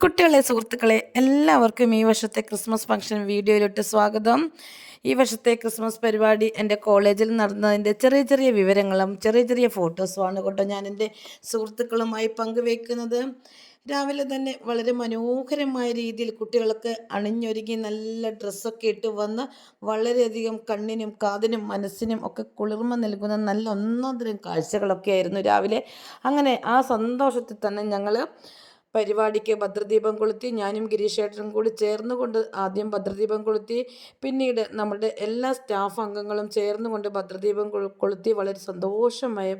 കുട്ടികളെ സുഹൃത്തുക്കളെ എല്ലാവർക്കും ഈ വർഷത്തെ ക്രിസ്മസ് ഫംഗ്ഷൻ വീഡിയോയിലോട്ട് സ്വാഗതം. ഈ വർഷത്തെ ക്രിസ്മസ് പരിപാടി എന്റെ കോളേജിൽ നടന്നതിന്റെ ചെറിയ ചെറിയ വിവരങ്ങളും ചെറിയ ചെറിയ ഫോട്ടോസുമാണ് കേട്ടോ ഞാൻ എന്റെ സുഹൃത്തുക്കളുമായി പങ്കുവയ്ക്കുന്നത് രാവിലെ തന്നെ വളരെ മനോഹരമായ രീതിയിൽ കുട്ടികൾക്ക് അണിഞ്ഞൊരുങ്ങി നല്ല ഡ്രസ്സൊക്കെ ഇട്ട് വന്ന് വളരെയധികം കണ്ണിനും കാതിനും മനസ്സിനും ഒക്കെ കുളിർമ നൽകുന്ന നല്ല ഒന്നാന്തരം കാഴ്ചകളൊക്കെ ആയിരുന്നു രാവിലെ. അങ്ങനെ ആ സന്തോഷത്തിൽ തന്നെ ഞങ്ങൾ പരിപാടിക്ക് ഭദ്രദീപം കൊളുത്തി ഞാനും ഗിരീഷേട്ടനും കൂടി ചേർന്നുകൊണ്ട് ആദ്യം ഭദ്രദീപം കൊളുത്തി പിന്നീട് നമ്മുടെ എല്ലാ സ്റ്റാഫ് അംഗങ്ങളും ചേർന്നുകൊണ്ട് ഭദ്രദീപം കൊളുത്തി വളരെ സന്തോഷമായ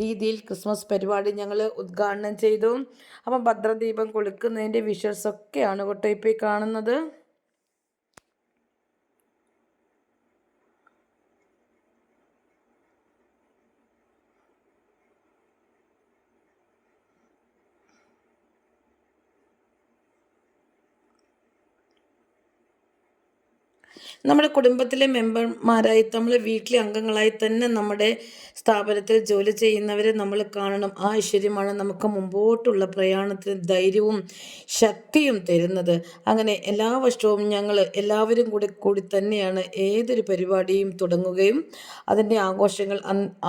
രീതിയിൽ ക്രിസ്മസ് പരിപാടി ഞങ്ങൾ ഉദ്ഘാടനം ചെയ്തു. അപ്പം ഭദ്രദീപം കൊളുക്കുന്നതിന്റെ വിഷ്വൽസൊക്കെയാണ് കേട്ടോ ഇപ്പോൾ ഈ കാണുന്നത്. നമ്മുടെ കുടുംബത്തിലെ മെമ്പർമാരായി നമ്മളെ വീട്ടിലെ അംഗങ്ങളായി തന്നെ നമ്മുടെ സ്ഥാപനത്തിൽ ജോലി ചെയ്യുന്നവരെ നമ്മൾ കാണണം. ആ ഐശ്വര്യമാണ് നമുക്ക് മുമ്പോട്ടുള്ള പ്രയാണത്തിന് ധൈര്യവും ശക്തിയും തരുന്നത്. അങ്ങനെ എല്ലാ വർഷവും ഞങ്ങൾ എല്ലാവരും കൂടി കൂടി തന്നെയാണ് ഏതൊരു പരിപാടിയും തുടങ്ങുകയും അതിന്റെ ആഘോഷങ്ങൾ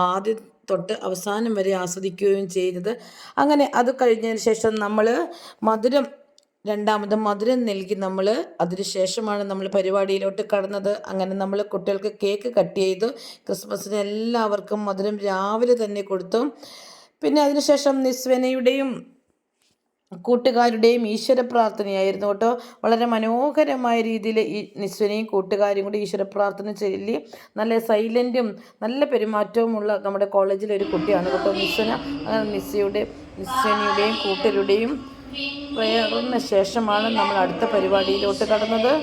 ആദ്യം തൊട്ട് അവസാനം വരെ ആസ്വദിക്കുകയും ചെയ്തത് അങ്ങനെ അത് കഴിഞ്ഞതിന് ശേഷം നമ്മൾ മധുരം രണ്ടാമത് മധുരം നൽകി നമ്മൾ അതിനുശേഷമാണ് നമ്മൾ പരിപാടിയിലോട്ട് കടന്നത്. അങ്ങനെ നമ്മൾ കുട്ടികൾക്ക് കേക്ക് കട്ട് ചെയ്തു. ക്രിസ്മസിന് എല്ലാവർക്കും മധുരം രാവിലെ തന്നെ കൊടുത്തു. പിന്നെ അതിനുശേഷം നിസ്വനയുടെയും കൂട്ടുകാരുടെയും ഈശ്വര പ്രാർത്ഥനയായിരുന്നു കേട്ടോ. വളരെ മനോഹരമായ രീതിയിൽ ഈ നിസ്വനയും കൂട്ടുകാരും കൂടി ഈശ്വര പ്രാർത്ഥന ചൊല്ലി നല്ല സൈലന്റും നല്ല പെരുമാറ്റവുമുള്ള നമ്മുടെ കോളേജിലെ ഒരു കുട്ടിയാണ് കേട്ടോ നിസ്വന. നിസ്സയുടെ നിസ്വനയുടെയും കൂട്ടരുടെയും പ്രയറിന് ശേഷമാണ് നമ്മൾ അടുത്ത പരിപാടിയിലോട്ട് കടന്നത്.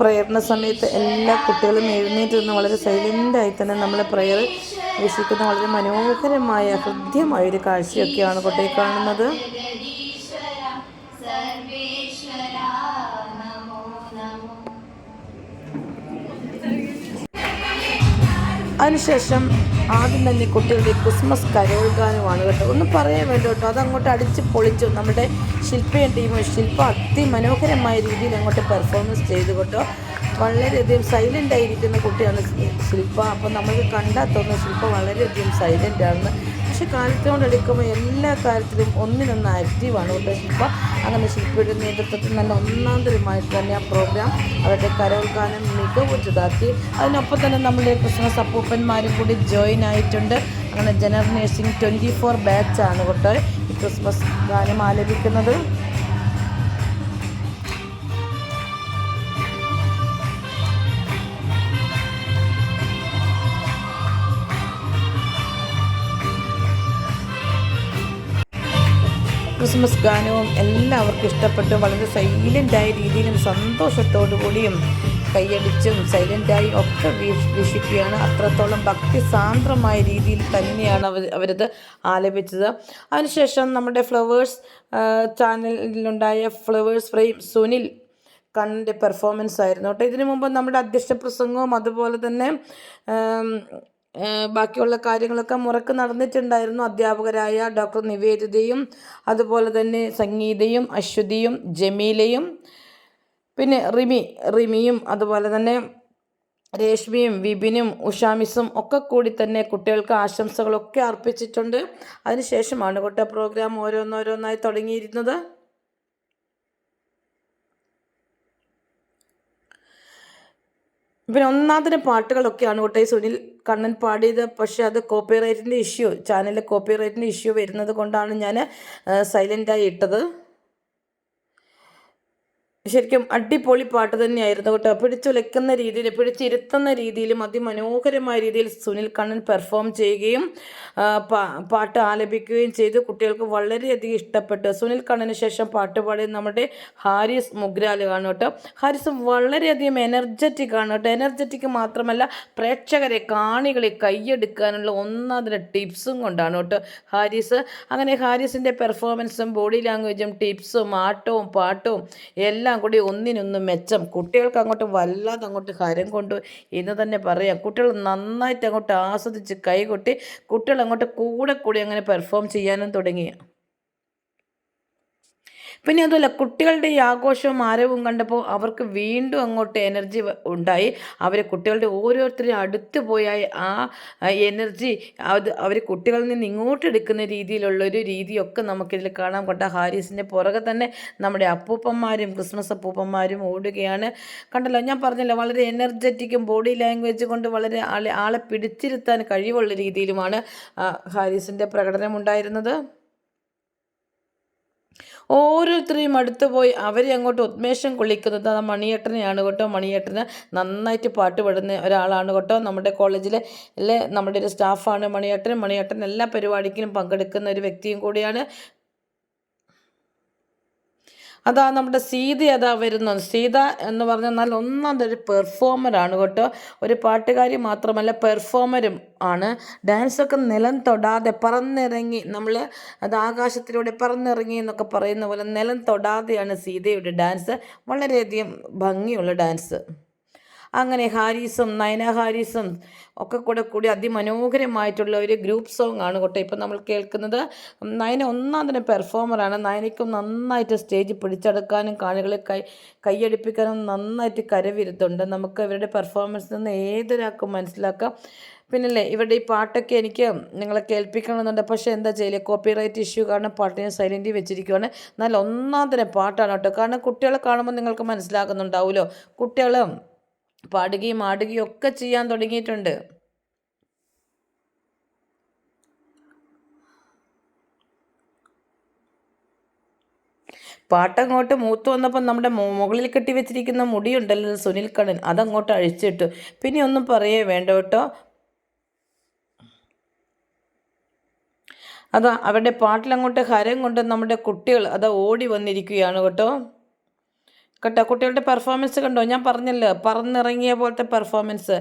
പ്രയറിന്റെ സമയത്ത് എല്ലാ കുട്ടികളും എഴുന്നേറ്റ് നിന്ന് വളരെ സൈലന്റായി തന്നെ നമ്മൾ പ്രയർ വീക്ഷിക്കുന്ന വളരെ മനോഹരമായ ഹൃദ്യമായൊരു കാഴ്ചയൊക്കെയാണ് കൊട്ടയിൽ കാണുന്നത്. അതിനുശേഷം ആദ്യം തന്നെ കുട്ടികളുടെ ക്രിസ്മസ് കരോൾ കേട്ടോ. ഒന്നും പറയാൻ വേണ്ട കേട്ടോ അതങ്ങോട്ട് അടിച്ച് പൊളിച്ചു. നമ്മുടെ ശില്പയും ടീമും ശില്പ അതിമനോഹരമായ രീതിയിൽ അങ്ങോട്ട് പെർഫോമൻസ് ചെയ്തു കേട്ടോ. വളരെയധികം സൈലന്റ് ആയിരിക്കുന്ന കുട്ടിയാണ് ശില്പ. അപ്പോൾ നമ്മൾ കണ്ടാൽ തോന്നുന്ന ശില്പ വളരെയധികം സൈലന്റ് ആണ് പക്ഷെ കാലത്തോടെടുക്കുമ്പോൾ എല്ലാ കാര്യത്തിലും ഒന്നിനൊന്ന് ആക്റ്റീവാണ് കേട്ടോ ശില്പ. അങ്ങനെ ശില്പയുടെ നേതൃത്വത്തിൽ നല്ല ഒന്നാന്തരമായിട്ട് തന്നെ ആ പ്രോഗ്രാം അവരുടെ കരോൾ ഗാനം മികവുറ്റതാക്കി അതിനൊപ്പം തന്നെ നമ്മുടെ ക്രിസ്മസ് അപ്പൂപ്പന്മാരും കൂടി ജോയിൻ ആയിട്ടുണ്ട്. അങ്ങനെ ജനറൽ നേഴ്സിംഗ് ട്വന്റി ഫോർ ബാച്ചാണ് കേട്ടോ ഈ ക്രിസ്മസ് ഗാനം ആലപിക്കുന്നത്. ക്രിസ്മസ് ഗാനവും എല്ലാവർക്കും ഇഷ്ടപ്പെട്ടു. വളരെ സൈലന്റായ രീതിയിലും സന്തോഷത്തോടു കൂടിയും കൈയടിച്ചും സൈലന്റായി ഒക്കെ വീക്ഷിക്കുകയാണ്. അത്രത്തോളം ഭക്തി സാന്ദ്രമായ രീതിയിൽ തന്നെയാണ് അവർ അവരത് ആലപിച്ചത്. അതിനുശേഷം നമ്മുടെ ഫ്ലവേഴ്സ് ചാനലിലുണ്ടായ ഫ്ലവേഴ്സ് ഫ്രെയിം സുനിൽ കണ്ണിന്റെ പെർഫോമൻസ് ആയിരുന്നു കേട്ടോ. ഇതിനു മുമ്പ് നമ്മുടെ അധ്യക്ഷ പ്രസംഗവും അതുപോലെ തന്നെ ബാക്കിയുള്ള കാര്യങ്ങളൊക്കെ മുറക്ക് നടന്നിട്ടുണ്ടായിരുന്നു. അധ്യാപകരായ ഡോക്ടർ നിവേദിതയും അതുപോലെ തന്നെ സംഗീതയും അശ്വതിയും ജമീലയും പിന്നെ റിമി റിമിയും അതുപോലെ തന്നെ രേഷ്മിയും വിപിനും ഉഷാമിസും ഒക്കെ കൂടി തന്നെ കുട്ടികൾക്ക് ആശംസകളൊക്കെ അർപ്പിച്ചിട്ടുണ്ട്. അതിനുശേഷമാണ് കുട്ട പ്രോഗ്രാം ഓരോന്നോരോന്നായി തുടങ്ങിയിരുന്നത്. പിന്നെ ഒന്നാമതിന് പാട്ടുകളൊക്കെയാണ് കേട്ടോ സുനിൽ കണ്ണൻ പാടിയത്. പക്ഷേ അത് കോപ്പിറൈറ്റിന്റെ ഇഷ്യൂ ചാനലിൽ കോപ്പിറൈറ്റിന്റെ ഇഷ്യൂ വരുന്നത് കൊണ്ടാണ് ഞാൻ സൈലന്റായി ഇട്ടത്. ശരിക്കും അടിപൊളി പാട്ട് തന്നെയായിരുന്നു കേട്ടോ. പിടിച്ചുലക്കുന്ന രീതിയിൽ പിടിച്ചിരുത്തുന്ന രീതിയിലും അതിമനോഹരമായ രീതിയിൽ സുനിൽ കണ്ണൻ പെർഫോം ചെയ്യുകയും പാട്ട് ആലപിക്കുകയും ചെയ്തു. കുട്ടികൾക്ക് വളരെയധികം ഇഷ്ടപ്പെട്ടു. സുനിൽ കണ്ണന് ശേഷം പാട്ട് പാടിയത് നമ്മുടെ ഹാരിസ് മുഗ്രാലാണ് കേട്ടോ. ഹാരിസ് വളരെയധികം എനർജറ്റിക് ആണ് കേട്ടോ. എനർജറ്റിക് മാത്രമല്ല പ്രേക്ഷകരെ കാണികളെ കൈയെടുക്കാനുള്ള ഒന്നാതിന്റെ ടിപ്സും കൊണ്ടാണ് കേട്ടോ ഹാരിസ്. അങ്ങനെ ഹാരിസിന്റെ പെർഫോമൻസും ബോഡി ലാംഗ്വേജും ടിപ്സും ആട്ടവും പാട്ടും എല്ലാം എല്ലാം കൂടി ഒന്നിനൊന്ന് മെച്ചം. കുട്ടികൾക്ക് അങ്ങോട്ട് വല്ലാതെ അങ്ങോട്ട് ഹരം കൊണ്ട് എന്ന് തന്നെ പറയാം. കുട്ടികൾ നന്നായിട്ട് അങ്ങോട്ട് ആസ്വദിച്ച് കൈകൊട്ടി കുട്ടികൾ അങ്ങോട്ട് കൂടെ കൂടി അങ്ങനെ പെർഫോം ചെയ്യാനും തുടങ്ങി. പിന്നെ അതുമല്ല കുട്ടികളുടെ ഈ ആഘോഷവും ആരവും കണ്ടപ്പോൾ അവർക്ക് വീണ്ടും അങ്ങോട്ട് എനർജി ഉണ്ടായി. അവരെ കുട്ടികളുടെ ഓരോരുത്തരും അടുത്ത് പോയാൽ ആ എനർജി അത് അവർ കുട്ടികളിൽ നിന്ന് ഇങ്ങോട്ട് എടുക്കുന്ന രീതിയിലുള്ളൊരു രീതിയൊക്കെ നമുക്കിതിൽ കാണാൻ കൊണ്ട ഹാരിസിന്റെ പുറകെ തന്നെ നമ്മുടെ അപ്പൂപ്പന്മാരും ക്രിസ്മസ് അപ്പൂപ്പന്മാരും ഓടുകയാണ്. കണ്ടല്ലോ ഞാൻ പറഞ്ഞല്ലോ വളരെ എനർജറ്റിക്കും ബോഡി ലാംഗ്വേജ് കൊണ്ട് വളരെ ആളെ ആളെ പിടിച്ചിരുത്താൻ കഴിവുള്ള രീതിയിലുമാണ് ഹാരിസിന്റെ പ്രകടനം ഉണ്ടായിരുന്നത്. ഓരോരുത്തരെയും അടുത്ത് പോയി അവരെ അങ്ങോട്ട് ഉന്മേഷം കൊള്ളിക്കുന്നത് ആ മണിയേട്ടനെയാണ് കേട്ടോ. മണിയേട്ടന് നന്നായിട്ട് പാട്ട് പാടുന്ന ഒരാളാണ് കേട്ടോ. നമ്മുടെ കോളേജിലെ നമ്മുടെ ഒരു സ്റ്റാഫാണ് മണിയേട്ടൻ. മണിയേട്ടൻ എല്ലാ പരിപാടിക്കും പങ്കെടുക്കുന്ന ഒരു വ്യക്തിയും കൂടിയാണ്. അതാ നമ്മുടെ സീത അതാ വരുന്നത്. സീത എന്ന് പറഞ്ഞാൽ ഒന്നാമതൊരു പെർഫോമറാണ് കേട്ടോ. ഒരു പാട്ടുകാരി മാത്രമല്ല പെർഫോമറും ആണ്. ഡാൻസൊക്കെ നിലം തൊടാതെ പറന്നിറങ്ങി നമ്മൾ അത് ആകാശത്തിലൂടെ പറന്നിറങ്ങി എന്നൊക്കെ പറയുന്ന പോലെ നിലം തൊടാതെയാണ് സീതയുടെ ഡാൻസ് വളരെയധികം ഭംഗിയുള്ള ഡാൻസ് അങ്ങനെ ഹാരിസും നയന ഹാരിസും ഒക്കെ കൂടെ കൂടി അതിമനോഹരമായിട്ടുള്ള ഒരു ഗ്രൂപ്പ് സോങ് ആണ് കേട്ടോ ഇപ്പം നമ്മൾ കേൾക്കുന്നത്. നയന ഒന്നാം തന്നെ പെർഫോമറാണ് നയനയ്ക്കും നന്നായിട്ട് സ്റ്റേജ് പിടിച്ചെടുക്കാനും കാണികളെ കൈ കൈയടിപ്പിക്കാനും നന്നായിട്ട് കരവിരുത്തുണ്ട് നമുക്ക് ഇവരുടെ പെർഫോമൻസ് നിന്ന് ഏതൊരാൾക്കും മനസ്സിലാക്കാം. പിന്നല്ലേ ഇവരുടെ ഈ പാട്ടൊക്കെ എനിക്ക് നിങ്ങളെ കേൾപ്പിക്കണമെന്നുണ്ട്. പക്ഷേ എന്താ ചെയ്യില്ല കോപ്പിറൈറ്റ് ഇഷ്യൂ കാരണം പാട്ടിനെ സൈലന്റിൽ വെച്ചിരിക്കുവാണ്. നല്ല ഒന്നാം തന്നെ പാട്ടാണ് കേട്ടോ. കാരണം കുട്ടികളെ കാണുമ്പോൾ നിങ്ങൾക്ക് മനസ്സിലാക്കുന്നുണ്ടാവുമല്ലോ കുട്ടികളും പാടുകയും ആടുകയും ഒക്കെ ചെയ്യാൻ തുടങ്ങിയിട്ടുണ്ട്. പാട്ടങ്ങോട്ട് മൂത്ത് വന്നപ്പോൾ നമ്മുടെ മുകളിൽ കെട്ടി വെച്ചിരിക്കുന്ന മുടിയുണ്ടല്ലോ സുനിൽ കണ്ണൻ അതങ്ങോട്ട് അഴിച്ചിട്ടു. പിന്നെ ഒന്നും പറയേ വേണ്ട കേട്ടോ. അതാ അവരുടെ പാട്ടിലങ്ങോട്ട് ഹരം കൊണ്ട് നമ്മുടെ കുട്ടികൾ അതാ ഓടി വന്നിരിക്കുകയാണ് കേട്ടോ. കേട്ടോ കുട്ടികളുടെ പെർഫോമൻസ് കണ്ടോ? ഞാൻ പറഞ്ഞല്ലോ പറന്നിറങ്ങിയ പോലത്തെ പെർഫോമൻസ്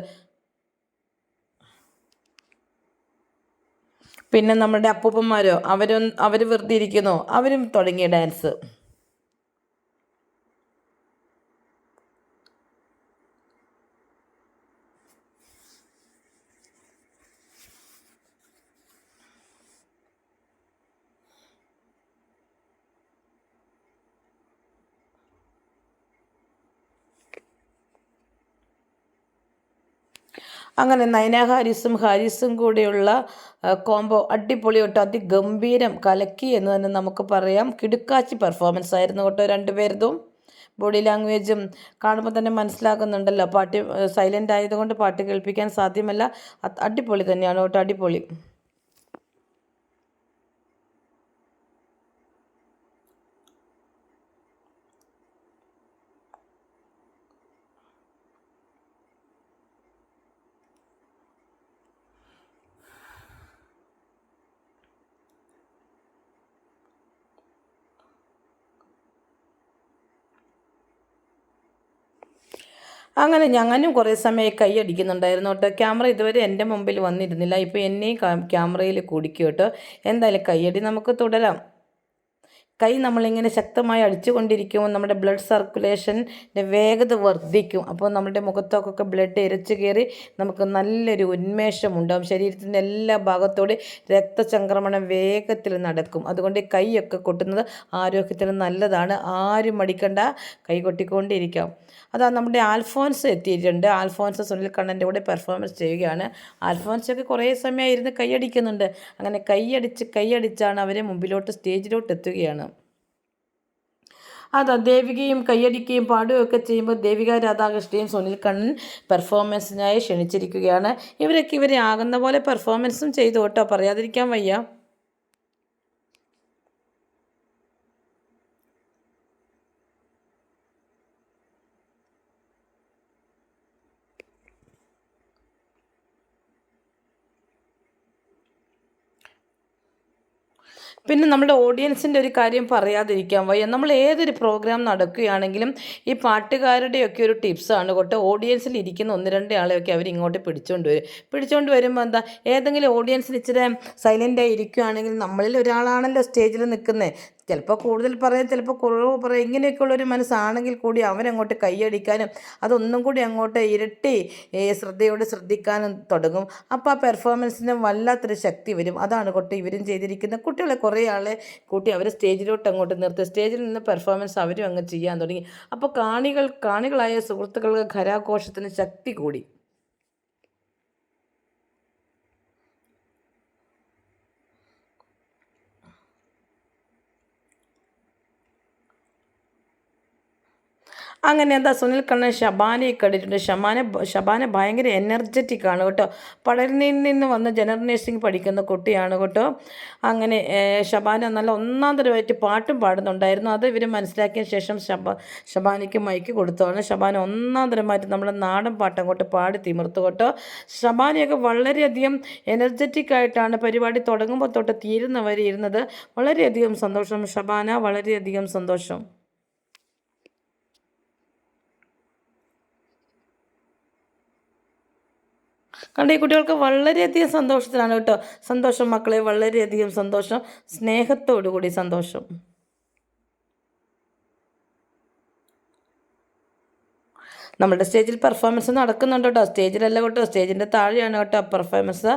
പിന്നെ നമ്മുടെ അപ്പൂപ്പന്മാരോ അവരും അവർ വെറുതെ ഇരിക്കുന്നു. അവരും തുടങ്ങിയ ഡാൻസ് അങ്ങനെ നയന ഹാരിസും ഹാരിസും കൂടെയുള്ള കോംബോ അടിപൊളി കേട്ടോ അതിഗംഭീരം കലക്കി എന്ന് തന്നെ നമുക്ക് പറയാം. കിടുക്കാച്ചി പെർഫോമൻസ് ആയിരുന്നു കേട്ടോ രണ്ടുപേരതും ബോഡി ലാംഗ്വേജും കാണുമ്പോൾ തന്നെ മനസ്സിലാക്കുന്നുണ്ടല്ലോ പാട്ട് സൈലന്റ് ആയതുകൊണ്ട് പാട്ട് കേൾപ്പിക്കാൻ സാധ്യമല്ല. അടിപൊളി തന്നെയാണ് കേട്ടോ അടിപൊളി. അങ്ങനെ ഞാനും കുറേ സമയം കൈ അടിക്കുന്നുണ്ടായിരുന്നു കേട്ടോ. ക്യാമറ ഇതുവരെ എന്റെ മുമ്പിൽ വന്നിരുന്നില്ല. ഇപ്പോൾ എന്നെയും ക്യാമറയിൽ കുടിക്കും കേട്ടോ. എന്തായാലും കൈയടി നമുക്ക് തുടരാം. കൈ നമ്മളിങ്ങനെ ശക്തമായി അടിച്ചുകൊണ്ടിരിക്കുമ്പോൾ നമ്മുടെ ബ്ലഡ് സർക്കുലേഷന്റെ വേഗത വർദ്ധിക്കും. അപ്പോൾ നമ്മുടെ മുഖത്തൊക്കെ ബ്ലഡ് ഇരച്ചു കയറി നമുക്ക് നല്ലൊരു ഉന്മേഷം ഉണ്ടാകും ശരീരത്തിന്റെ എല്ലാ ഭാഗത്തോടെ രക്തചംക്രമണം വേഗത്തിൽ നടക്കും. അതുകൊണ്ട് കൈയൊക്കെ കൊട്ടുന്നത് ആരോഗ്യത്തിന് നല്ലതാണ്. ആരും മടിക്കണ്ട. കൈ കൊട്ടിക്കൊണ്ടിരിക്കാം. അതാ നമ്മുടെ ആൽഫോൻസ് എത്തിയിട്ടുണ്ട്. ആൽഫോൻസ് സുനിൽ കണ്ണന്റെ കൂടെ പെർഫോമൻസ് ചെയ്യുകയാണ്. ആൽഫോൻസൊക്കെ കുറേ സമയം ഇരുന്ന് കൈയടിക്കുന്നുണ്ട് അങ്ങനെ കൈയടിച്ച് കൈയടിച്ചാണ് അവരെ മുമ്പിലോട്ട് സ്റ്റേജിലോട്ട് എത്തുകയാണ്. അതാ ദേവികയും കയ്യടിക്കുകയും പാടുകയൊക്കെ ചെയ്യുമ്പോൾ ദേവിക രാധാകൃഷ്ണയും സുനിൽ കണ്ണൻ പെർഫോമൻസിനായി ക്ഷണിച്ചിരിക്കുകയാണ്. ഇവരൊക്കെ ഇവരെ ആകുന്ന പോലെ പെർഫോമൻസും ചെയ്തു കേട്ടോ. പറയാതിരിക്കാൻ വയ്യ. പിന്നെ നമ്മുടെ ഓഡിയൻസിന്റെ ഒരു കാര്യം പറയാതിരിക്കാൻ വയ്യ. നമ്മൾ ഏതൊരു പ്രോഗ്രാം നടക്കുകയാണെങ്കിലും ഈ പാട്ടുകാരുടെയൊക്കെ ഒരു ടിപ്സാണ് കൊട്ടെ ഓഡിയൻസിൽ ഇരിക്കുന്ന ഒന്ന് രണ്ട് ആളെയൊക്കെ അവർ ഇങ്ങോട്ട് പിടിച്ചുകൊണ്ട് വരും. പിടിച്ചുകൊണ്ട് വരുമ്പോൾ എന്താ ഏതെങ്കിലും ഓഡിയൻസിൽ ഇച്ചിരി സൈലന്റായി ഇരിക്കുകയാണെങ്കിൽ നമ്മളിൽ ഒരാളാണല്ലോ സ്റ്റേജിൽ നിൽക്കുന്നത് ചിലപ്പോൾ കൂടുതൽ പറയാം ചിലപ്പോൾ കുറവ് പറയാം. ഇങ്ങനെയൊക്കെയുള്ളൊരു മനസ്സാണെങ്കിൽ കൂടി അവനങ്ങോട്ട് കൈയടിക്കാനും അതൊന്നും കൂടി അങ്ങോട്ട് ഇരട്ടി ശ്രദ്ധയോടെ ശ്രദ്ധിക്കാനും തുടങ്ങും. അപ്പോൾ ആ പെർഫോമൻസിന് വല്ലാത്തൊരു ശക്തി വരും. അതാണ് കൊട്ടി ഇവരും ചെയ്തിരിക്കുന്നത് കുട്ടികളെ കുറേ ആളെ കൂട്ടി അവരെ സ്റ്റേജിലോട്ട് അങ്ങോട്ട് നിർത്തി. സ്റ്റേജിൽ നിന്ന് പെർഫോമൻസ് അവരും അങ്ങ് ചെയ്യാൻ തുടങ്ങി. അപ്പോൾ കാണികൾ കാണികളായ സുഹൃത്തുക്കൾക്ക് ഖരാഘോഷത്തിന് ശക്തി കൂടി. അങ്ങനെ എന്താ സുനിൽ കണ്ണൻ ഷബാനെ കണ്ടിട്ടുണ്ട്. ഷബാനെ ഷബാനെ ഭയങ്കര എനർജറ്റിക് ആണ് കേട്ടോ. പടലിനിൽ നിന്ന് വന്ന ജനറൽ നഴ്സിംഗ് പഠിക്കുന്ന കുട്ടിയാണ് കേട്ടോ. അങ്ങനെ ഷബാന നല്ല ഒന്നാം തരമായിട്ട് പാട്ടും പാടുന്നുണ്ടായിരുന്നു. അത് ഇവർ മനസ്സിലാക്കിയ ശേഷം ഷബ ഷബാനയ്ക്ക് മൈക്ക് കൊടുത്തതാണ്. ഷബാന ഒന്നാം തരമായിട്ട് നമ്മുടെ നാടൻ പാട്ട് അങ്ങോട്ട് പാടി തിമിർത്തു കേട്ടോ. ഷബാനയൊക്കെ വളരെയധികം എനർജറ്റിക് ആയിട്ടാണ് പരിപാടി തുടങ്ങുമ്പോൾ തൊട്ട് തീരുന്നവരെ ഇരുന്നത്. വളരെയധികം സന്തോഷം ഷബാന വളരെയധികം സന്തോഷം. കണ്ട ഈ കുട്ടികൾക്ക് വളരെയധികം സന്തോഷത്തിലാണ് കേട്ടോ. സന്തോഷം മക്കളെ വളരെയധികം സന്തോഷം. സ്നേഹത്തോടു കൂടി സന്തോഷം. നമ്മുടെ സ്റ്റേജിൽ പെർഫോമൻസ് നടക്കുന്നുണ്ട് കേട്ടോ. സ്റ്റേജിലല്ല കേട്ടോ. സ്റ്റേജിന്റെ താഴെയാണ് കേട്ടോ. പെർഫോമൻസ്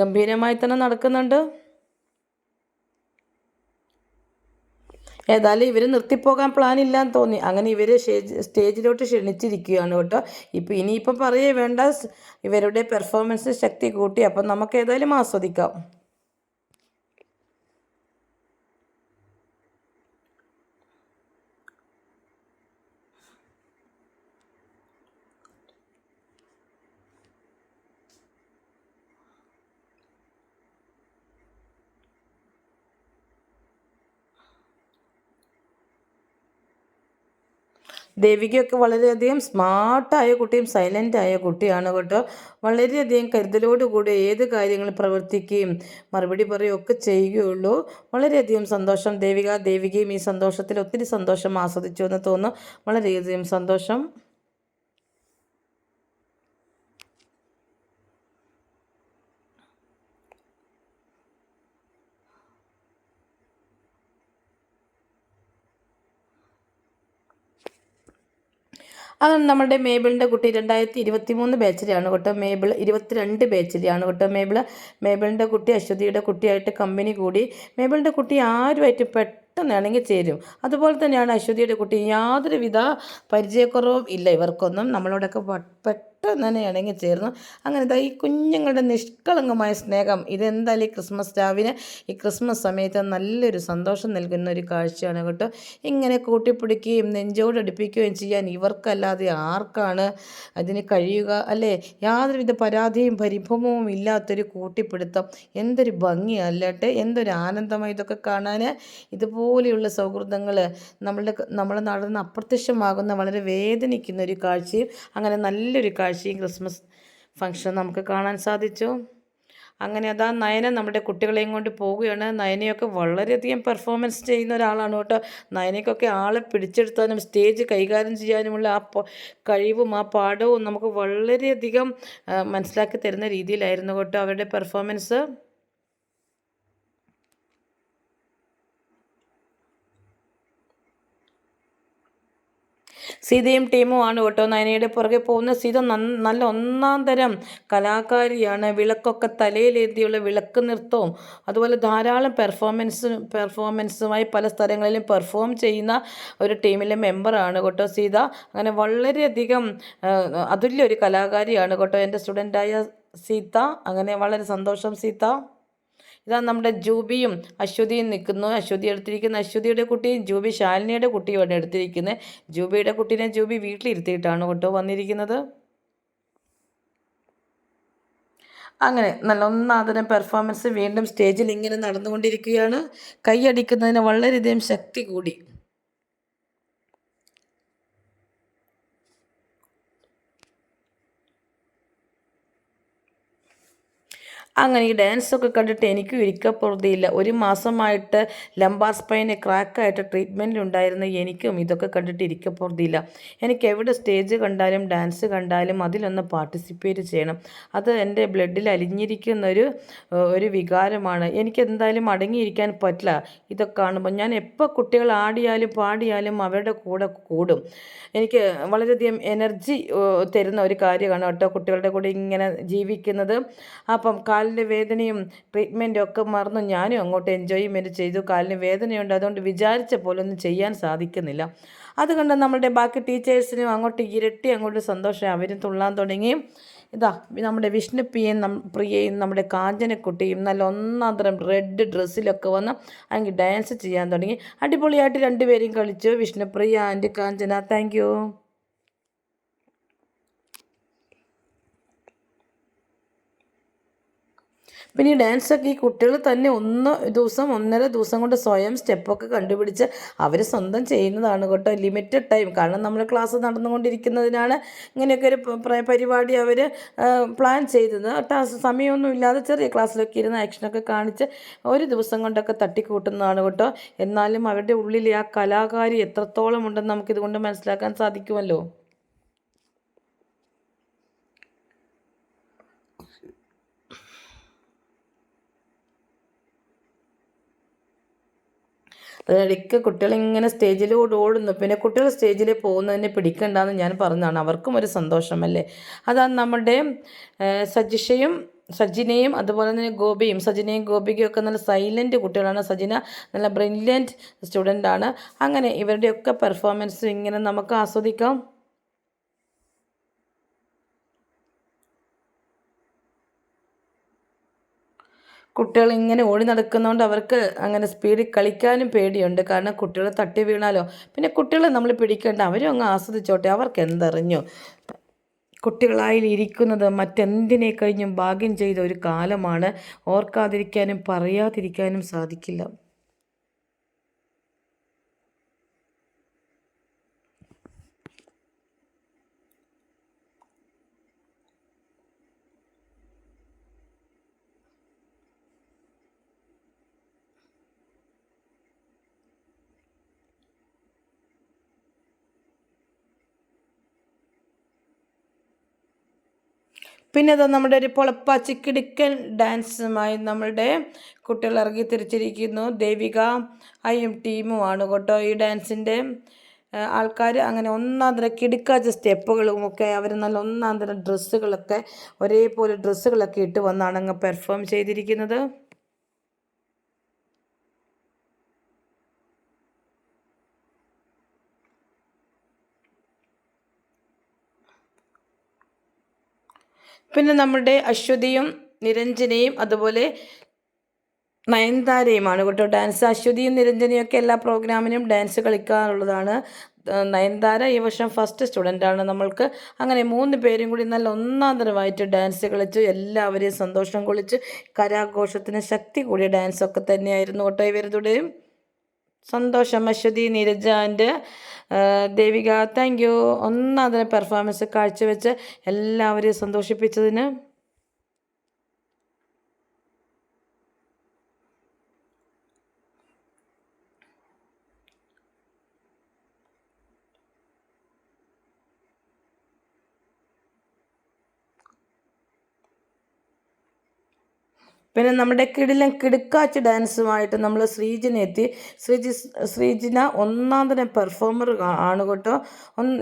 ഗംഭീരമായി തന്നെ നടക്കുന്നുണ്ട്. ഏതായാലും ഇവർ നിർത്തിപ്പോകാൻ പ്ലാൻ ഇല്ലാന്ന് തോന്നി. അങ്ങനെ ഇവർ സ്റ്റേജിലോട്ട് ക്ഷണിച്ചിരിക്കുകയാണ് കേട്ടോ. ഇപ്പം ഇനിയിപ്പം പറയേ വേണ്ട. ഇവരുടെ പെർഫോമൻസ് ശക്തി കൂട്ടി. അപ്പം നമുക്ക് ഏതായാലും ആസ്വദിക്കാം. ദേവികയൊക്കെ വളരെയധികം സ്മാർട്ടായ കുട്ടിയും സൈലന്റ് ആയ കുട്ടിയാണ് കേട്ടോ. വളരെയധികം കരുതലോടുകൂടി ഏത് കാര്യങ്ങൾ പ്രവർത്തിക്കുകയും മറുപടി പറയുകയൊക്കെ ചെയ്യുകയുള്ളൂ. വളരെയധികം സന്തോഷം ദേവിക. ദേവികയും ഈ സന്തോഷത്തിൽ ഒത്തിരി സന്തോഷം ആസ്വദിച്ചു എന്ന് തോന്നുന്നു. വളരെയധികം സന്തോഷം. അത് നമ്മുടെ മേബിളിന്റെ കുട്ടി രണ്ടായിരത്തി ഇരുപത്തി മൂന്ന് ബാച്ചിലെയാണ് കേട്ടോ. മേബിൾ ഇരുപത്തിരണ്ട് ബാച്ചിലെയാണ് കേട്ടോ. മേബിൾ മേബിളിന്റെ കുട്ടി അശ്വതിയുടെ കുട്ടിയായിട്ട് കമ്പനി കൂടി. മേബിളിന്റെ കുട്ടി ആരുമായിട്ട് പെട്ടെന്ന് ഇണങ്ങി ചേരും. അതുപോലെ തന്നെയാണ് അശ്വതിയുടെ കുട്ടി യാതൊരുവിധ പരിചയക്കുറവും ഇല്ല. ഇവർക്കൊന്നും നമ്മളോടൊക്കെ പെട്ടെന്ന് പെട്ടെന്ന് തന്നെ ഇണങ്ങി ചേർന്നു. അങ്ങനെ ഈ കുഞ്ഞുങ്ങളുടെ നിഷ്കളങ്കമായ സ്നേഹം ഇതെന്തായാലും ഈ ക്രിസ്മസ് രാവിലെ ഈ ക്രിസ്മസ് സമയത്ത് നല്ലൊരു സന്തോഷം നൽകുന്ന ഒരു കാഴ്ചയാണ് കേട്ടോ. ഇങ്ങനെ കൂട്ടിപ്പിടിക്കുകയും നെഞ്ചോടടുപ്പിക്കുകയും ചെയ്യാൻ ഇവർക്കല്ലാതെ ആർക്കാണ് അതിന് കഴിയുക? അല്ലേ? യാതൊരുവിധ പരാതിയും പരിഭവവും ഇല്ലാത്തൊരു കൂട്ടിപ്പിടുത്തം. എന്തൊരു ഭംഗിയല്ലട്ടെ എന്തൊരു ആനന്ദമായി ഇതൊക്കെ കാണാൻ ഇതുപോലെയുള്ള സൗഹൃദങ്ങൾ നമ്മളുടെ നമ്മളെ നടന്ന് അപ്രത്യക്ഷമാകുന്ന വളരെ വേദനിക്കുന്ന ഒരു കാഴ്ചയും അങ്ങനെ നല്ലൊരു കാഴ്ച കാഴ്ചയും ക്രിസ്മസ് ഫംഗ്ഷൻ നമുക്ക് കാണാൻ സാധിച്ചു. അങ്ങനെ അതാ നയന നമ്മുടെ കുട്ടികളെയും കൊണ്ട് പോവുകയാണ്. നയനയൊക്കെ വളരെയധികം പെർഫോമൻസ് ചെയ്യുന്ന ഒരാളാണ് കേട്ടോ. നയനയ്ക്കൊക്കെ ആളെ പിടിച്ചെടുത്താനും സ്റ്റേജ് കൈകാര്യം ചെയ്യാനുമുള്ള ആ കഴിവും ആ പാഠവും നമുക്ക് വളരെയധികം മനസ്സിലാക്കി തരുന്ന രീതിയിലായിരുന്നു കേട്ടോ അവരുടെ പെർഫോമൻസ് സീതയും ടീമും ആണ് കേട്ടോ. നയനയുടെ പുറകെ പോകുന്ന സീത നല്ല ഒന്നാം തരം കലാകാരിയാണ്. വിളക്കൊക്കെ തലയിലെത്തിയുള്ള വിളക്ക് നൃത്തവും അതുപോലെ ധാരാളം പെർഫോമൻസ് പെർഫോമൻസുമായി പല സ്ഥലങ്ങളിലും പെർഫോം ചെയ്യുന്ന ഒരു ടീമിലെ മെമ്പറാണ് കേട്ടോ സീത. അങ്ങനെ വളരെയധികം അതുല്യ ഒരു കലാകാരിയാണ് കേട്ടോ എന്റെ സ്റ്റുഡന്റായ സീത. അങ്ങനെ വളരെ സന്തോഷം സീത. ഇതാ നമ്മുടെ ജൂബിയും അശ്വതിയും നിൽക്കുന്നു. അശ്വതി എടുത്തിരിക്കുന്ന അശ്വതിയുടെ കുട്ടിയും ജൂബി ശാലിനിയുടെ കുട്ടിയുമാണ് എടുത്തിരിക്കുന്നത് ജൂബിയുടെ കുട്ടീനെ ജൂബി വീട്ടിലിരുത്തിയിട്ടാണ് കേട്ടോ വന്നിരിക്കുന്നത്. അങ്ങനെ നല്ല ഒന്നാതിരം പെർഫോമൻസ് വീണ്ടും സ്റ്റേജിൽ ഇങ്ങനെ നടന്നുകൊണ്ടിരിക്കുകയാണ്. കൈയടിക്കുന്നതിന് വളരെയധികം ശക്തി കൂടി. അങ്ങനെ ഈ ഡാൻസൊക്കെ കണ്ടിട്ട് എനിക്ക് എനിക്കും ഇരിക്കപ്പുറതിയില്ല ഒരു മാസമായിട്ട് ലംബാർ സ്പൈന് ക്രാക്കായിട്ട് ട്രീറ്റ്മെന്റിലുണ്ടായിരുന്ന എനിക്കും ഇതൊക്കെ കണ്ടിട്ട് ഇരിക്കപ്പുറതിയില്ല എനിക്ക് എവിടെ സ്റ്റേജ് കണ്ടാലും ഡാൻസ് കണ്ടാലും അതിലൊന്ന് പാർട്ടിസിപ്പേറ്റ് ചെയ്യണം. അത് എന്റെ ബ്ലഡിൽ അലിഞ്ഞിരിക്കുന്ന ഒരു ഒരു വികാരമാണ്. എനിക്ക് എന്തായാലും അടങ്ങിയിരിക്കാൻ പറ്റില്ല. ഇതൊക്കെ കാണുമ്പോൾ ഞാൻ എപ്പോൾ കുട്ടികൾ ആടിയാലും പാടിയാലും അവരുടെ കൂടെ കൂടും. എനിക്ക് വളരെയധികം എനർജി തരുന്ന ഒരു കാര്യമാണ് കേട്ടോ കുട്ടികളുടെ കൂടെ ഇങ്ങനെ ജീവിക്കുന്നത്. അപ്പം കാലിന്റെ വേദനയും ട്രീറ്റ്മെന്റും ഒക്കെ മറന്ന്. ഞാനും അങ്ങോട്ട് എൻജോയ്മെന്റ് ചെയ്തു. കാലിന് വേദനയുണ്ട്. അതുകൊണ്ട് വിചാരിച്ച പോലെ ഒന്നും ചെയ്യാൻ സാധിക്കുന്നില്ല. അതുകൊണ്ട് നമ്മുടെ ബാക്കി ടീച്ചേഴ്സിനും അങ്ങോട്ട് ഇരട്ടി അങ്ങോട്ട് സന്തോഷം. അവരും തുള്ളാൻ തുടങ്ങി. ഇതാ നമ്മുടെ വിഷ്ണുപ്രിയയും നം പ്രിയയും നമ്മുടെ കാഞ്ചനക്കുട്ടിയും നല്ല ഒന്നാം തരം റെഡ് ഡ്രസ്സിലൊക്കെ വന്ന് അങ്ങ് ഡാൻസ് ചെയ്യാൻ തുടങ്ങി. അടിപൊളിയായിട്ട് രണ്ടുപേരും കളിച്ചു. Vishnupriya and Kanchana. താങ്ക് പിന്നെ ഈ ഡാൻസൊക്കെ ഈ കുട്ടികൾ തന്നെ ഒന്ന് ദിവസം ഒന്നര ദിവസം കൊണ്ട് സ്വയം സ്റ്റെപ്പൊക്കെ കണ്ടുപിടിച്ച് അവർ സ്വന്തം ചെയ്യുന്നതാണ് കേട്ടോ ലിമിറ്റഡ് ടൈം കാരണം നമ്മൾ ക്ലാസ് നടന്നുകൊണ്ടിരിക്കുന്നതിനാണ് ഇങ്ങനെയൊക്കെ ഒരു പരിപാടി അവർ പ്ലാൻ ചെയ്തത്. സമയമൊന്നും ഇല്ലാതെ ചെറിയ ക്ലാസ്സിലൊക്കെ ഇരുന്ന് ആക്ഷനൊക്കെ കാണിച്ച് ഒരു ദിവസം കൊണ്ടൊക്കെ തട്ടിക്കൂട്ടുന്നതാണ് കേട്ടോ. എന്നാലും അവരുടെ ഉള്ളിൽ ആ കലാകാരി എത്രത്തോളം ഉണ്ടെന്ന് നമുക്കിതുകൊണ്ട് മനസ്സിലാക്കാൻ സാധിക്കുമല്ലോ? അതിനിടയ്ക്ക് കുട്ടികളിങ്ങനെ സ്റ്റേജിലൂടെ ഓടുന്നു. പിന്നെ കുട്ടികൾ സ്റ്റേജിൽ പോകുന്നതിനെ പിടിക്കണ്ടെന്ന് ഞാൻ പറഞ്ഞതാണ്. അവർക്കും ഒരു സന്തോഷമല്ലേ? അതാണ് നമ്മുടെ സജിഷയും സജിനയും അതുപോലെ തന്നെ ഗോപിയും. സജിനയും ഗോപികയും ഒക്കെ നല്ല സൈലന്റ് കുട്ടികളാണ്. സജിന നല്ല ബ്രില്യന്റ് സ്റ്റുഡന്റാണ് അങ്ങനെ ഇവരുടെയൊക്കെ പെർഫോമൻസ് ഇങ്ങനെ നമുക്ക് ആസ്വദിക്കാം. കുട്ടികൾ ഇങ്ങനെ ഓടി നടക്കുന്നതുകൊണ്ട് അവർക്ക് അങ്ങനെ സ്പീഡിൽ കളിക്കാനും പേടിയുണ്ട്. കാരണം കുട്ടികൾ തട്ടി വീണാലോ? പിന്നെ കുട്ടികളെ നമ്മൾ പിടിക്കേണ്ട അവരും അങ്ങ് ആസ്വദിച്ചോട്ടെ. അവർക്ക് എന്തറിഞ്ഞു? കുട്ടികളായി ഇരിക്കുന്നത് മറ്റെന്തിനെ കഴിഞ്ഞും ഭാഗ്യം ചെയ്ത ഒരു കാലമാണ്. ഓർക്കാതിരിക്കാനും പറയാതിരിക്കാനും സാധിക്കില്ല. പിന്നെ അത് നമ്മുടെ ഒരു പൊളപ്പ ചിക്കിടിക്കൻ ഡാൻസുമായി നമ്മളുടെ കുട്ടികൾ ഇറങ്ങി തിരിച്ചിരിക്കുന്നു. ദേവിക അയ്യും ടീമുമാണ് കേട്ടോ ഈ ഡാൻസിന്റെ. ആൾക്കാർ അങ്ങനെ ഒന്നാം തരം കിടുക്കാച്ച സ്റ്റെപ്പുകളും ഒക്കെ അവർ നല്ല ഒന്നാം തരം ഡ്രസ്സുകളൊക്കെ ഒരേപോലെ ഡ്രസ്സുകളൊക്കെ ഇട്ട് വന്നാണ് അങ്ങ് പെർഫോം ചെയ്തിരിക്കുന്നത്. പിന്നെ നമ്മുടെ അശ്വതിയും നിരഞ്ജനയും അതുപോലെ നയൻതാരയുമാണ് കേട്ടോ. ഡാൻസ് അശ്വതിയും നിരഞ്ജനയും ഒക്കെ എല്ലാ പ്രോഗ്രാമിനും ഡാൻസ് കളിക്കാറുള്ളതാണ്. നയൻതാര ഈ വർഷം ഫസ്റ്റ് സ്റ്റുഡന്റാണ് നമ്മൾക്ക് അങ്ങനെ മൂന്ന് പേരും കൂടി നല്ല ഒന്നാം തരമായിട്ട് ഡാൻസ് കളിച്ച് എല്ലാവരെയും സന്തോഷം കൊള്ളിച്ച് കരാഘോഷത്തിന് ശക്തി കൂടിയ ഡാൻസൊക്കെ തന്നെയായിരുന്നു കേട്ടോ ഇവരുടെയും. സന്തോഷം. Aswathy Neeraja and Devika thank you ഒന്നാതിനെ performance കാഴ്ചവെച്ച് എല്ലാവരെയും സന്തോഷിപ്പിച്ചതിന് പിന്നെ നമ്മുടെ കിടിലൻ കിടുക്കാച്ച് ഡാൻസുമായിട്ട് നമ്മൾ ശ്രീജിനെ എത്തി ശ്രീജി ശ്രീജിന ഒന്നാം തന്നെ പെർഫോമർ ആണ് കേട്ടോ.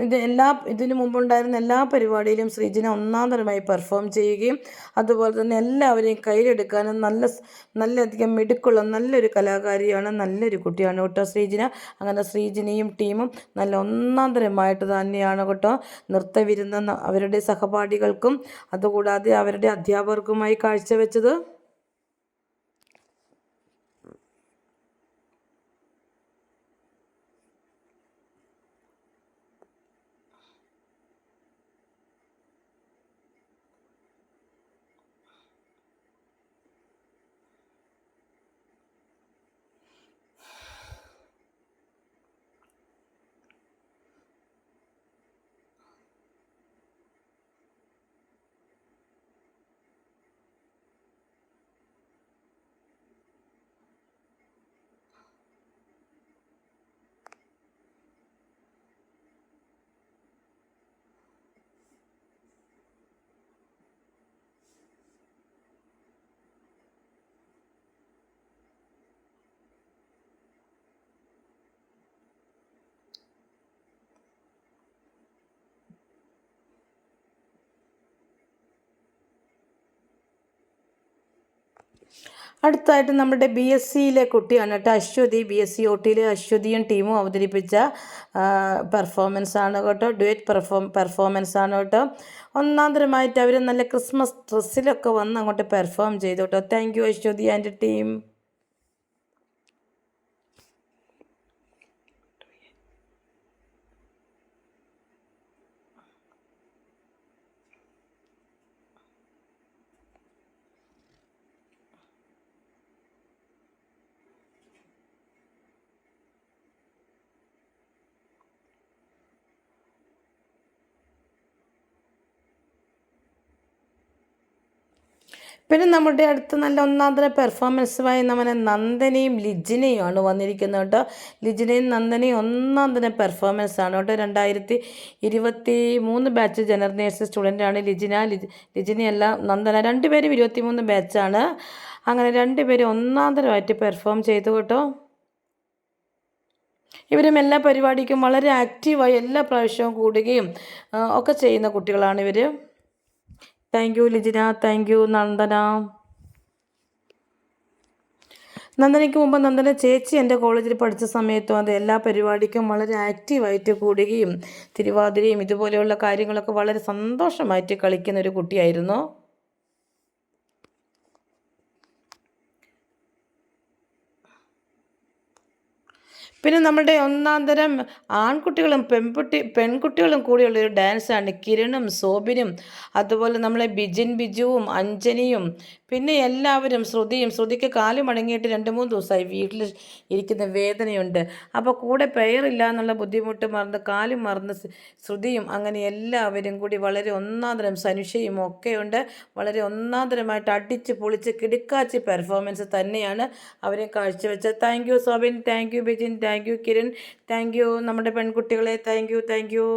ഇത് എല്ലാ ഇതിനു മുമ്പുണ്ടായിരുന്ന എല്ലാ പരിപാടിയിലും ശ്രീജിന ഒന്നാം തരമായി പെർഫോം ചെയ്യുകയും അതുപോലെ തന്നെ എല്ലാവരെയും കയ്യിലെടുക്കാനും നല്ല നല്ലധികം മിടുക്കുള്ള നല്ലൊരു കലാകാരിയാണ് നല്ലൊരു കുട്ടിയാണ് കേട്ടോ ശ്രീജിന. അങ്ങനെ ശ്രീജിനയും ടീമും നല്ല ഒന്നാം തരമായിട്ട് തന്നെയാണ് കേട്ടോ നൃത്തവിരുന്ന അവരുടെ സഹപാഠികൾക്കും അതുകൂടാതെ അവരുടെ അധ്യാപകർക്കുമായി കാഴ്ചവെച്ചത്. അടുത്തായിട്ട് നമ്മുടെ ബി എസ് സിയിലെ കുട്ടിയാണ് കേട്ടോ Aswathy. B S C O ടിയിലെ അശ്വതിയും ടീമും അവതരിപ്പിച്ച പെർഫോമൻസ് ആണ് കേട്ടോ. ഡുവറ്റ് പെർഫോം പെർഫോമൻസ് ആണ് കേട്ടോ. ഒന്നാന്തരമായിട്ട് അവർ നല്ല ക്രിസ്മസ് ഡ്രസ്സിലൊക്കെ വന്ന് അങ്ങോട്ട് പെർഫോം ചെയ്തു കേട്ടോ. Thank you Aswathy and team പിന്നെ നമ്മുടെ അടുത്ത് നല്ല ഒന്നാന്തര പെർഫോമൻസുമായി നമ്മുടെ നന്ദനയും ലിജിനയും ആണ് വന്നിരിക്കുന്നത് കേട്ടോ. ലിജിനയും നന്ദനയും ഒന്നാന്തര പെർഫോമൻസ് ആണ് കേട്ടോ. രണ്ടായിരത്തി ഇരുപത്തി മൂന്ന് ബാച്ച് ജനറൽ നേഴ്സ് ആണ് ലിജിന. ലിജ് ലിജിനയല്ല നന്ദന. രണ്ടുപേരും ഇരുപത്തി മൂന്ന് ബാച്ചാണ് അങ്ങനെ രണ്ടുപേരും ഒന്നാന്തരമായിട്ട് പെർഫോം ചെയ്തു കേട്ടോ. ഇവരും എല്ലാ പരിപാടിക്കും വളരെ ആക്റ്റീവായി എല്ലാ പ്രാവശ്യവും കൂടുകയും ഒക്കെ ചെയ്യുന്ന കുട്ടികളാണ് ഇവർ thank you Lijina thank you Nandana നന്ദനയ്ക്ക് മുമ്പ് നന്ദന ചേച്ചി എന്റെ കോളേജിൽ പഠിച്ച സമയത്തും അത് എല്ലാ പരിപാടിക്കും വളരെ ആക്റ്റീവായിട്ട് കൂടുകയും തിരുവാതിരയും ഇതുപോലെയുള്ള കാര്യങ്ങളൊക്കെ വളരെ സന്തോഷമായിട്ട് കളിക്കുന്ന ഒരു കുട്ടിയായിരുന്നു. പിന്നെ നമ്മുടെ ഒന്നാം തരം ആൺകുട്ടികളും പെൺകുട്ടി പെൺകുട്ടികളും കൂടിയുള്ള ഒരു ഡാൻസാണ് കിരണും സോബിനും അതുപോലെ നമ്മളെ ബിജിൻ ബിജുവും അഞ്ജനിയും പിന്നെ എല്ലാവരും ശ്രുതിയും ശ്രുതിക്ക് കാൽ മടങ്ങിയിട്ട് രണ്ട് മൂന്ന് ദിവസമായി വീട്ടിൽ ഇരിക്കുന്ന വേദനയുണ്ട്. അപ്പോൾ കൂടെ പെയറില്ല എന്നുള്ള ബുദ്ധിമുട്ട് മറന്ന് കാലും മറന്ന് ശ്രുതിയും അങ്ങനെ എല്ലാവരും കൂടി വളരെ ഒന്നാന്തരം സനുഷയും ഒക്കെയുണ്ട്. വളരെ ഒന്നാന്തരമായിട്ട് അടിച്ച് പൊളിച്ച് കിടുക്കാച്ചി പെർഫോമൻസ് തന്നെയാണ് അവരെ കാഴ്ചവെച്ചത്. Thank you Sobin. Thank you Bijin. Thank you Kiran. Thank you. നമ്മുടെ പെൺകുട്ടികളെ താങ്ക് യു. Thank you.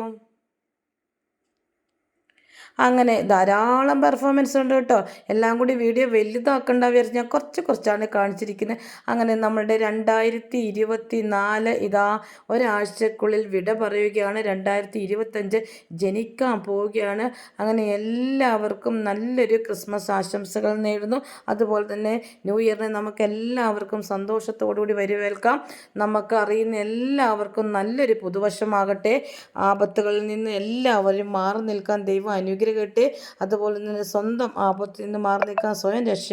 അങ്ങനെ ധാരാളം പെർഫോമൻസ് ഉണ്ട് കേട്ടോ. എല്ലാം കൂടി വീഡിയോ വലുതാക്കേണ്ട വിചാരിച്ച് ഞാൻ കുറച്ച് കുറച്ചാണ് കാണിച്ചിരിക്കുന്നത് അങ്ങനെ നമ്മുടെ രണ്ടായിരത്തി ഇരുപത്തി നാല് ഇതാ ഒരാഴ്ചക്കുള്ളിൽ വിട പറയുകയാണ്. രണ്ടായിരത്തി ഇരുപത്തഞ്ച് ജനിക്കാൻ പോവുകയാണ്. അങ്ങനെ എല്ലാവർക്കും നല്ലൊരു ക്രിസ്മസ് ആശംസകൾ നേടുന്നു അതുപോലെ തന്നെ ന്യൂ ഇയറിനെ നമുക്ക് എല്ലാവർക്കും സന്തോഷത്തോടുകൂടി വരവേൽക്കാം. നമുക്ക് അറിയുന്ന എല്ലാവർക്കും നല്ലൊരു പുതുവശമാകട്ടെ ആപത്തുകളിൽ നിന്ന് എല്ലാവരും മാറി നിൽക്കാൻ ദൈവം അനുഗ്രഹിക്കും അനുഗ്രഹിക്കട്ടെ അതുപോലെ തന്നെ സ്വന്തം ആപത്തിൽ നിന്ന് മാറി നിൽക്കാൻ സ്വയം രക്ഷ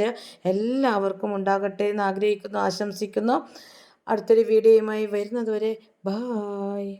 എല്ലാവർക്കും ഉണ്ടാകട്ടെ എന്ന് ആഗ്രഹിക്കുന്നു ആശംസിക്കുന്നു. അടുത്തൊരു വീഡിയോയുമായി വരുന്നതുവരെ ബായ്